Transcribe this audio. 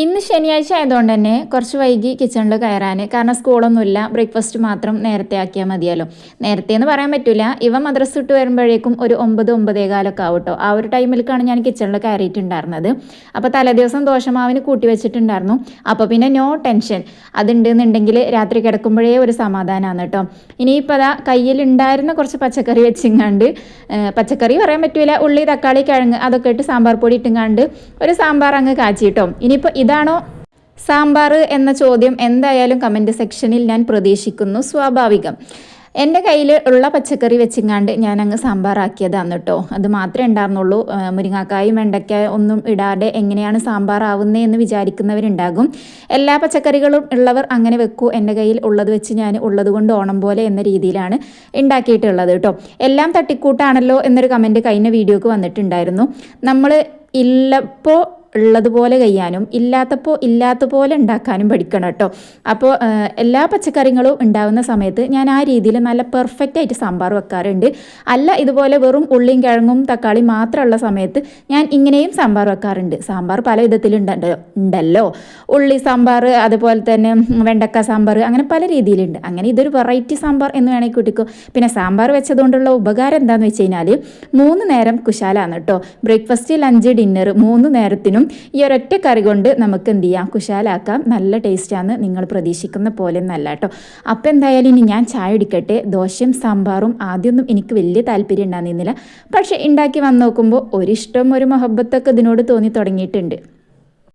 ഇന്ന് ശനിയാഴ്ച ആയതുകൊണ്ട് തന്നെ കുറച്ച് വൈകി കിച്ചണിൽ കയറാൻ കാരണം സ്കൂളൊന്നുമില്ല. ബ്രേക്ക്ഫാസ്റ്റ് മാത്രം നേരത്തെ ആക്കിയാൽ മതിയല്ലോ. നേരത്തെ എന്ന് പറയാൻ പറ്റില്ല ഇവ മദ്രസ ഇട്ട് വരുമ്പോഴേക്കും ഒരു ഒമ്പത് ഒമ്പതേകാലൊക്കെ ആവും ആവട്ടോ ആ ഒരു ടൈമിലേക്കാണ് ഞാൻ കിച്ചണിൽ കയറിയിട്ടുണ്ടായിരുന്നത്. അപ്പോൾ തലേദിവസം ദോശമാവിന് കൂട്ടി വെച്ചിട്ടുണ്ടായിരുന്നു. അപ്പോൾ പിന്നെ നോ ടെൻഷൻ അതുണ്ടെന്നുണ്ടെങ്കിൽ രാത്രി കിടക്കുമ്പോഴേ ഒരു സമാധാനമാണ് കേട്ടോ ഇനിയിപ്പോൾ അതാ കയ്യിലുണ്ടായിരുന്ന കുറച്ച് പച്ചക്കറി വെച്ചിങ്ങാണ്ട് പച്ചക്കറി പറയാൻ പറ്റില്ല ഉള്ളി തക്കാളി കിഴങ്ങ് അതൊക്കെ ഇട്ട് സാമ്പാർ പൊടി ഇട്ടുങ്ങാണ്ട് ഒരു സാമ്പാർ അങ്ങ് കാച്ചിട്ടോ ഇനിയിപ്പോൾ ഇതാണോ? സാമ്പാർ എന്ന ചോദ്യം എന്തായാലും കമന്റ് സെക്ഷനിൽ ഞാൻ പ്രതീക്ഷിക്കുന്നു. സ്വാഭാവികം. എന്റെ കയ്യിൽ ഉള്ള പച്ചക്കറി വെച്ചിങ്ങാണ്ട് ഞാൻ അങ്ങ് സാമ്പാറാക്കിയതാണ് കേട്ടോ. അത് മാത്രമേ ഉണ്ടായിരുന്നുള്ളൂ മുരിങ്ങാക്കായും വെണ്ടയ്ക്ക ഒന്നും ഇടാതെ എങ്ങനെയാണ് സാമ്പാർ ആവുന്നത് എന്ന് വിചാരിക്കുന്നവരുണ്ടാകും. എല്ലാ പച്ചക്കറികളും ഉള്ളവർ അങ്ങനെ വെക്കൂ. എന്റെ കയ്യിൽ ഉള്ളത് വെച്ച് ഞാൻ ഉള്ളത് കൊണ്ട് ഓണം പോലെ എന്ന രീതിയിലാണ് ഉണ്ടാക്കിയിട്ടുള്ളത് കേട്ടോ. എല്ലാം തട്ടിക്കൂട്ടാണല്ലോ എന്നൊരു കമന്റ് കഴിഞ്ഞ വീഡിയോക്ക് വന്നിട്ടുണ്ടായിരുന്നു. നമ്മൾ ഇല്ലപ്പോൾ ഉള്ളതുപോലെ കഴിയാനും ഇല്ലാത്തപ്പോൾ ഇല്ലാത്ത പോലെ ഉണ്ടാക്കാനും പഠിക്കണം കേട്ടോ. അപ്പോൾ എല്ലാ പച്ചക്കറികളും ഉണ്ടാകുന്ന സമയത്ത് ഞാൻ ആ രീതിയിൽ നല്ല പെർഫെക്റ്റ് ആയിട്ട് സാമ്പാർ വെക്കാറുണ്ട്. അല്ല ഇതുപോലെ വെറും ഉള്ളിയും കിഴങ്ങും തക്കാളി മാത്രമുള്ള സമയത്ത് ഞാൻ ഇങ്ങനെയും സാമ്പാർ വെക്കാറുണ്ട്. സാമ്പാർ പല വിധത്തിലുണ്ട് ഉണ്ടല്ലോ. ഉള്ളി സാമ്പാർ അതുപോലെ തന്നെ വെണ്ടക്ക സാമ്പാർ അങ്ങനെ പല രീതിയിലുണ്ട്. അങ്ങനെ ഇതൊരു വെറൈറ്റി സാമ്പാർ എന്ന് വേണമെങ്കിൽ കൂട്ടിക്കോ. പിന്നെ സാമ്പാർ വെച്ചതുകൊണ്ടുള്ള ഉപകാരം എന്താണെന്ന് വെച്ച് കഴിഞ്ഞാൽ മൂന്ന് നേരം കുശാലാണ് കേട്ടോ. ബ്രേക്ക്ഫാസ്റ്റ് ലഞ്ച് ഡിന്നർ മൂന്ന് നേരത്തിനും ഈ ഒരൊറ്റ കറി കൊണ്ട് നമുക്ക് എന്ത് ചെയ്യാം? കുശാലാക്കാം. നല്ല ടേസ്റ്റാണ് നിങ്ങൾ പ്രതീക്ഷിക്കുന്ന പോലെ നല്ല കേട്ടോ. അപ്പോൾ എന്തായാലും ഇനി ഞാൻ ചായ എടുക്കട്ടെ ദോശയും സാമ്പാറും ആദ്യമൊന്നും എനിക്ക് വലിയ താല്പര്യം ഉണ്ടാകുന്നില്ല പക്ഷേ ഉണ്ടാക്കി വന്ന് നോക്കുമ്പോൾ ഒരിഷ്ടം ഒരു മൊഹബത്തൊക്കെ ഇതിനോട് തോന്നി തുടങ്ങിയിട്ടുണ്ട്.